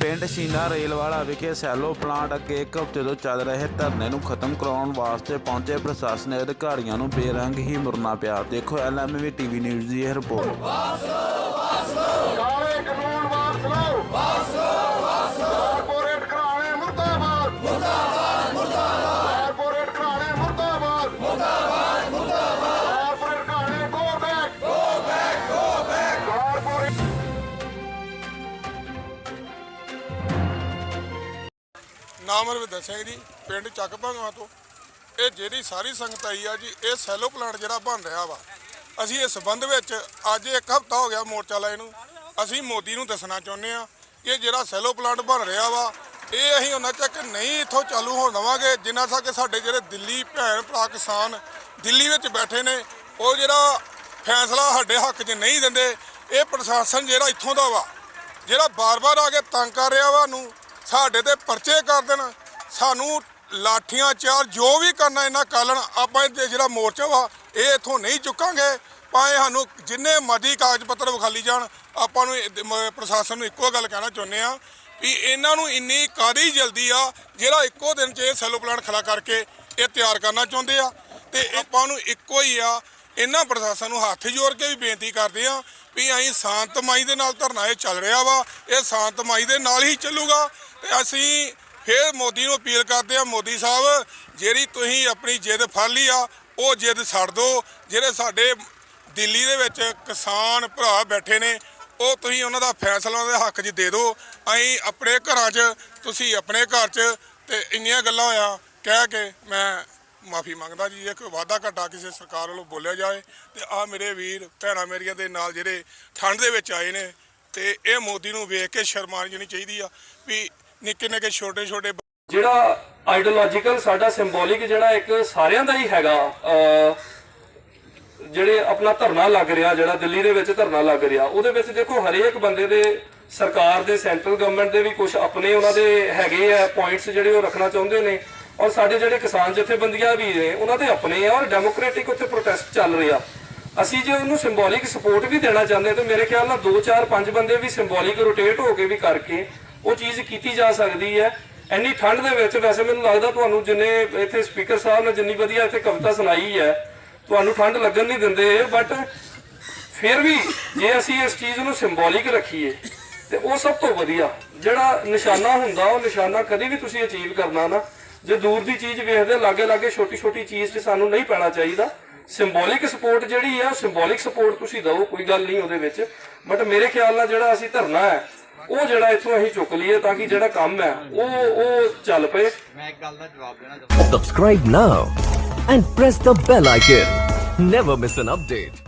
ਪਿੰਡ ਸ਼ੀਨਾ ਰੇਲਵਾਲਾ ਵਿਖੇ Cello plant ਅੱਗੇ ਇੱਕ ਹਫ਼ਤੇ ਤੋਂ ਚੱਲ ਰਹੇ ਧਰਨੇ ਨੂੰ ਖਤਮ ਕਰਾਉਣ ਵਾਸਤੇ ਪਹੁੰਚੇ ਪ੍ਰਸ਼ਾਸਨਿਕ ਅਧਿਕਾਰੀਆਂ ਨੂੰ ਬੇਰੰਗ ਹੀ ਮੁਰਨਾ ਪਿਆ। ਦੇਖੋ ਐਲਐਮਵੀ ਟੀਵੀ ਨਿਊਜ਼ ਦੀ ਇਹ ਰਿਪੋਰਟ। ਨਾਮ ਰਵਿੰਦਰ ਸਿੰਘ ਜੀ, ਪਿੰਡ ਚੱਕ ਭੰਗਵਾ ਤੋਂ। ਇਹ ਜਿਹੜੀ ਸਾਰੀ ਸੰਗਤ ਆਈ ਆ ਜੀ, ਇਹ ਸੈਲੋ ਪਲਾਂਟ ਜਿਹੜਾ ਬਣ ਰਿਹਾ ਵਾ। ਅਸੀਂ ਇਸ ਸੰਬੰਧ ਵਿੱਚ ਅੱਜ ਇੱਕ ਹਫ਼ਤਾ ਹੋ ਗਿਆ ਮੋਰਚਾ ਲਾਏ ਨੂੰ। ਅਸੀਂ ਮੋਦੀ ਨੂੰ ਦੱਸਣਾ ਚਾਹੁੰਦੇ ਆ ਕਿ ਜਿਹੜਾ ਸੈਲੋ ਪਲਾਂਟ ਬਣ ਰਿਹਾ ਵਾ, ਇਹ ਅਸੀਂ ਉਹਨਾਂ ਤੱਕ ਨਹੀਂ ਇੱਥੋਂ ਚਾਲੂ ਹੋਣ ਦੇਵਾਂਗੇ, ਜਿੰਨਾ ਤੱਕ ਸਾਡੇ ਜਿਹੜੇ ਦਿੱਲੀ ਭੈਣ ਭਰਾ ਕਿਸਾਨ ਦਿੱਲੀ ਵਿੱਚ ਬੈਠੇ ਨੇ, ਉਹ ਜਿਹੜਾ ਫੈਸਲਾ ਸਾਡੇ ਹੱਕ 'ਚ ਨਹੀਂ ਦਿੰਦੇ, ਇਹ ਪ੍ਰਸ਼ਾਸਨ ਜਿਹੜਾ ਇੱਥੋਂ ਦਾ ਵਾ, ਜਿਹੜਾ ਬਾਰ-ਬਾਰ ਆ ਕੇ ਤੰਗ ਕਰ ਰਿਹਾ ਵਾ ਨੂੰ ਸਾਡੇ ਤੇ ਪਰਚੇ ਕਰ ਦੇਣ। ਸਾਨੂੰ ਲਾਠੀਆਂ ਚਾਰ ਜੋ ਵੀ ਕਰਨਾ ਇਹਨਾਂ ਕਾਲਣ, ਆਪਾਂ ਇਹ ਜਿਹੜਾ ਮੋਰਚਾ ਵਾ, ਇਹ ਇਥੋਂ ਨਹੀਂ ਚੁੱਕਾਂਗੇ। ਭਾਵੇਂ ਸਾਨੂੰ ਜਿੰਨੇ ਮਰਜ਼ੀ ਕਾਗਜ਼ ਪੱਤਰ ਵਿਖਾਲੀ ਜਾਣ, ਆਪਾਂ ਨੂੰ ਪ੍ਰਸ਼ਾਸਨ ਨੂੰ ਇੱਕੋ ਗੱਲ ਕਹਿਣਾ ਚਾਹੁੰਦੇ ਆ ਵੀ ਇਹਨਾਂ ਨੂੰ ਇੰਨੀ ਕਾਦੀ ਜਲਦੀ ਆ, ਜਿਹੜਾ ਇੱਕੋ ਦਿਨ 'ਚ ਇਹ ਸੈਲੋ ਪਲਾਂਟ ਖੜਾ ਕਰਕੇ ਇਹ ਤਿਆਰ ਕਰਨਾ ਚਾਹੁੰਦੇ ਆ। ਤੇ ਆਪਾਂ ਨੂੰ ਇੱਕੋ ਹੀ ਆ, ਇਹਨਾਂ ਪ੍ਰਸ਼ਾਸਨ ਨੂੰ ਹੱਥ ਜੋੜ ਕੇ ਵੀ ਬੇਨਤੀ ਕਰਦੇ ਆ ਵੀ ਅਸੀਂ ਸ਼ਾਂਤਮਈ ਦੇ ਨਾਲ ਧਰਨਾ ਇਹ ਚੱਲ ਰਿਹਾ ਵਾ, ਇਹ ਸ਼ਾਂਤਮਈ ਦੇ ਨਾਲ ਹੀ ਚੱਲੂਗਾ। ਅਸੀਂ ਫਿਰ ਮੋਦੀ ਨੂੰ ਅਪੀਲ ਕਰਦੇ ਆ ਮੋਦੀ ਸਾਹਿਬ, ਜਿਹੜੀ ਤੁਸੀਂ ਆਪਣੀ ਜਿੱਦ ਫੜ ਲਈ ਆ, ਉਹ ਜਿੱਦ ਛੱਡ ਦਿਓ। ਜਿਹੜੇ ਸਾਡੇ ਦਿੱਲੀ ਦੇ ਵਿੱਚ ਕਿਸਾਨ ਭਰਾ ਬੈਠੇ ਨੇ, ਉਹ ਤੁਸੀਂ ਉਹਨਾਂ ਦਾ ਫੈਸਲਾ ਉਹਨਾਂ ਦੇ ਹੱਕ 'ਚ ਦੇ ਦਿਓ। ਅਸੀਂ ਆਪਣੇ ਘਰਾਂ 'ਚ, ਤੁਸੀਂ ਆਪਣੇ ਘਰ 'ਚ, ਤੇ ਇੰਨੀਆਂ ਗੱਲਾਂ ਹੋਇਆ, ਕਹਿ ਕੇ ਮੈਂ ਮਾਫੀ ਮੰਗਦਾ ਜੀ ਜੇ ਕੋਈ ਵਾਅਦਾ ਘਟਾ ਕਿਸੇ ਸਰਕਾਰ ਵੱਲੋਂ ਬੋਲਿਆ ਜਾਏ। ਤੇ ਆ ਮੇਰੇ ਵੀਰ, ਭੈਣਾਂ ਮੇਰੀਆਂ ਦੇ ਨਾਲ ਜਿਹੜੇ ਠੰਡ ਦੇ ਵਿੱਚ ਆਏ ਨੇ, ਤੇ ਇਹ ਮੋਦੀ ਨੂੰ ਵੇਖ ਕੇ ਸ਼ਰਮਾਨ ਜਣੀ ਚਾਹੀਦੀ ਆ ਵੀ ਨਿੱਕੇ ਨਿੱਕੇ ਛੋਟੇ ਛੋਟੇ ਜਿਹੜਾ ਆਈਡੀਓਲੋਜੀਕਲ ਸਾਡਾ ਸਿੰਬੋਲਿਕ ਜਿਹੜਾ ਇੱਕ ਸਾਰਿਆਂ ਦਾ ਹੀ ਹੈਗਾ ਜਿਹੜੇ ਆਪਣਾ ਧਰਨਾ ਲੱਗ ਰਿਹਾ, ਜਿਹੜਾ ਦਿੱਲੀ ਦੇ ਵਿੱਚ ਧਰਨਾ ਲੱਗ ਰਿਹਾ, ਉਹਦੇ ਵਿੱਚ ਦੇਖੋ ਹਰੇਕ ਬੰਦੇ ਦੇ ਸਰਕਾਰ ਦੇ, ਸੈਂਟਰਲ ਗਵਰਨਮੈਂਟ ਦੇ ਵੀ ਕੁਝ ਆਪਣੇ ਉਹਨਾਂ ਦੇ ਹੈਗੇ ਆ ਪੁਆਇੰਟਸ ਜਿਹੜੇ ਉਹ ਰੱਖਣਾ ਚਾਹੁੰਦੇ ਨੇ। ਔਰ ਸਾਡੇ ਜਿਹੜੇ ਕਿਸਾਨ ਜਥੇਬੰਦੀਆਂ ਵੀ ਨੇ, ਉਹਨਾਂ ਦੇ ਆਪਣੇ ਆ ਔਰ ਡੈਮੋਕ੍ਰੈਟਿਕ ਉੱਥੇ ਪ੍ਰੋਟੈਸਟ ਚੱਲ ਰਿਹਾ। ਅਸੀਂ ਜੇ ਉਹਨੂੰ ਸਿੰਬੋਲਿਕ ਸਪੋਰਟ ਵੀ ਦੇਣਾ ਚਾਹੁੰਦੇ ਤਾਂ ਮੇਰੇ ਖਿਆਲ ਨਾਲ 2 4 5 ਬੰਦੇ ਵੀ ਸਿੰਬੋਲਿਕ ਰੋਟੇਟ ਹੋ ਕੇ ਵੀ ਕਰਕੇ ਉਹ ਚੀਜ਼ ਕੀਤੀ ਜਾ ਸਕਦੀ ਹੈ। ਇੰਨੀ ਠੰਡ ਦੇ ਵਿੱਚ ਵੈਸੇ ਮੈਨੂੰ ਲੱਗਦਾ ਤੁਹਾਨੂੰ ਜਿੰਨੇ ਇੱਥੇ ਸਪੀਕਰ ਸਾਹਿਬ ਨੇ ਜਿੰਨੀ ਵਧੀਆ ਇੱਥੇ ਕਵਿਤਾ ਸੁਣਾਈ ਹੈ, ਤੁਹਾਨੂੰ ਠੰਡ ਲੱਗਣ ਨਹੀਂ ਦਿੰਦੇ ਬਟ ਫਿਰ ਵੀ ਜੇ ਅਸੀਂ ਇਸ ਚੀਜ਼ ਨੂੰ ਸਿੰਬੋਲਿਕ ਰੱਖੀਏ, ਤੇ ਉਹ ਸਭ ਤੋਂ ਵਧੀਆ। ਜਿਹੜਾ ਨਿਸ਼ਾਨਾ ਹੁੰਦਾ, ਉਹ ਨਿਸ਼ਾਨਾ ਕਦੀ ਵੀ ਤੁਸੀਂ ਅਚੀਵ ਕਰਨਾ ਨਾ। ਜੇ ਦੂਰ ਦੀ ਚੀਜ਼ ਵੇਖਦੇ ਲਾਗੇ ਲਾਗੇ ਛੋਟੀ ਛੋਟੀ ਚੀਜ਼ 'ਚ ਸਾਨੂੰ ਨਹੀਂ ਪੈਣਾ ਚਾਹੀਦਾ। ਸਿੰਬੋਲਿਕ ਸਪੋਰਟ ਜਿਹੜੀ ਹੈ, ਉਹ ਸਿੰਬੋਲਿਕ ਸਪੋਰਟ ਤੁਸੀਂ ਦਿਓ, ਕੋਈ ਗੱਲ ਨਹੀਂ ਉਹਦੇ ਵਿੱਚ। ਬਟ ਮੇਰੇ ਖਿਆਲ ਨਾਲ ਜਿਹੜਾ ਅਸੀਂ ਧਰਨਾ ਹੈ ਉਹ ਜਿਹੜਾ ਇੱਥੋਂ ਅਸੀਂ ਚੁੱਕ ਲਈਏ ਤਾਂ ਕਿ ਜਿਹੜਾ ਕੰਮ ਹੈ ਉਹ ਉਹ ਚੱਲ ਪਏ ਮੈਂ ਇੱਕ ਗੱਲ ਦਾ ਜਵਾਬ ਦੇਣਾ ਚਾਹੁੰਦਾ Subscribe now and press the bell icon. Never miss an update.